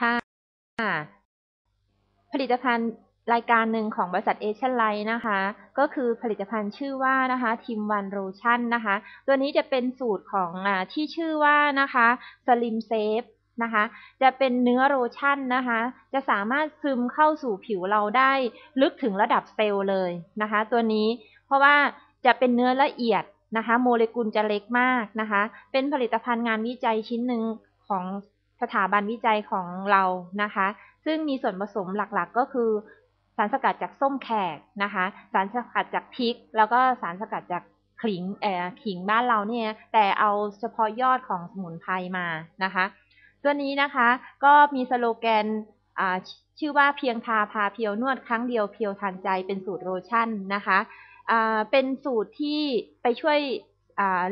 ค่ะ ผลิตภัณฑ์รายการหนึ่งของบริษัทเอเชียนไลน์นะคะ ก็คือผลิตภัณฑ์ชื่อว่านะคะทิมวันโรชั่นนะคะ ตัวนี้จะเป็นสูตรของอที่ชื่อว่านะคะสลิมเซฟนะคะ จะเป็นเนื้อโลชั่นนะคะ จะสามารถซึมเข้าสู่ผิวเราได้ลึกถึงระดับเซลล์เลยนะคะ ตัวนี้เพราะว่าจะเป็นเนื้อละเอียดนะคะ โมเลกุลจะเล็กมากนะคะ เป็นผลิตภัณฑ์งานวิจัยชิ้นหนึ่งของ สถาบันวิจัยของเรานะคะ ซึ่งมีส่วนผสมหลักๆก็คือ สารสกัดจากส้มแขกนะคะ สารสกัดจากพริก แล้วก็สารสกัดจากขิงแอขิงบ้านเราเนี่ย แต่เอาเฉพาะยอดของสมุนไพรมานะคะ ตัวนี้นะคะก็มีสโลแกนชื่อว่าเพียงทาพาเพียวนวดครั้งเดียวเพียวทันใจเป็นสูตรโลชั่นนะคะ เป็นสูตรที่ไปช่วย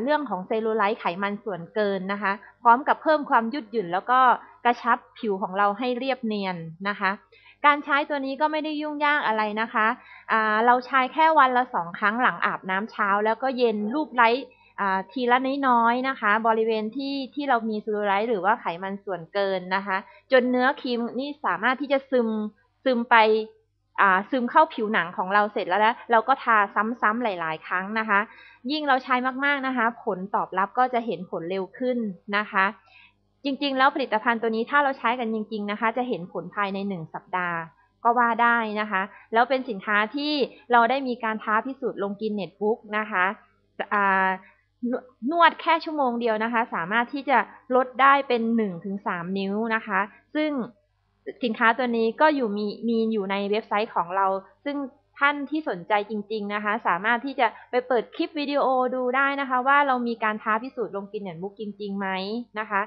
เรื่องของเซลลูไลท์ไขมันส่วนเกินนะคะ พร้อมกับเพิ่มความยืดหยุ่น แล้วก็กระชับผิวของเราให้เรียบเนียนนะคะ การใช้ตัวนี้ก็ไม่ได้ยุ่งยากอะไรนะคะเราใช้แค่วันละสองครั้งหลังอาบน้ำเช้า แล้วก็เย็นรูปไลท์ทีละน้อยๆนะคะ บริเวณที่ที่เรามีเซูโรไลท์หรือว่าไขมันส่วนเกินนะคะ จนเนื้อครีมนี่สามารถที่จะซึมซึมไป ซึมเข้าผิวหนังของเราเสร็จแล้วแล้วเราก็ทาซ้ำๆหลาย ๆ ครั้งนะคะ ยิ่งเราใช้มากๆนะคะ ผลตอบรับก็จะเห็นผลเร็วขึ้นนะคะ จริงๆ แล้วผลิตภัณฑ์ตัวนี้ถ้าเราใช้กันจริง ๆ นะคะ จะเห็นผลภายในหนึ่งสัปดาห์ก็ว่าได้นะคะ แล้วเป็นสินค้าที่เราได้มีการท้าพิสูจน์ลงกินเน็ตบุ๊กนะคะนวดแค่ชั่วโมงเดียวนะคะ สามารถที่จะลดได้เป็น 1-3 นิ้วนะคะ ซึ่ง สินค้าตัวนี้ก็อยู่มีมีอยู่ในเว็บไซต์ของเรา ซึ่งท่านที่สนใจจริง ๆนะคะ สามารถที่จะไปเปิดคลิปวิดีโอดูได้นะคะ ว่าเรามีการท้าพิสูจน์ลงกินเน็ตบุ๊กจริงๆไหมนะคะ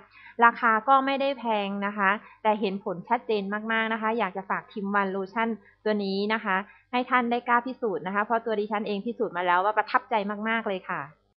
ราคาก็ไม่ได้แพงนะคะ แต่เห็นผลชัดเจนมากๆนะคะ อยากจะฝากทิมวันโลชั่นตัวนี้นะคะ ให้ท่านได้กล้าพิสูจน์นะคะ เพราะตัวดิฉันเองพิสูจน์มาแล้วว่าประทับใจมากๆเลยค่ะ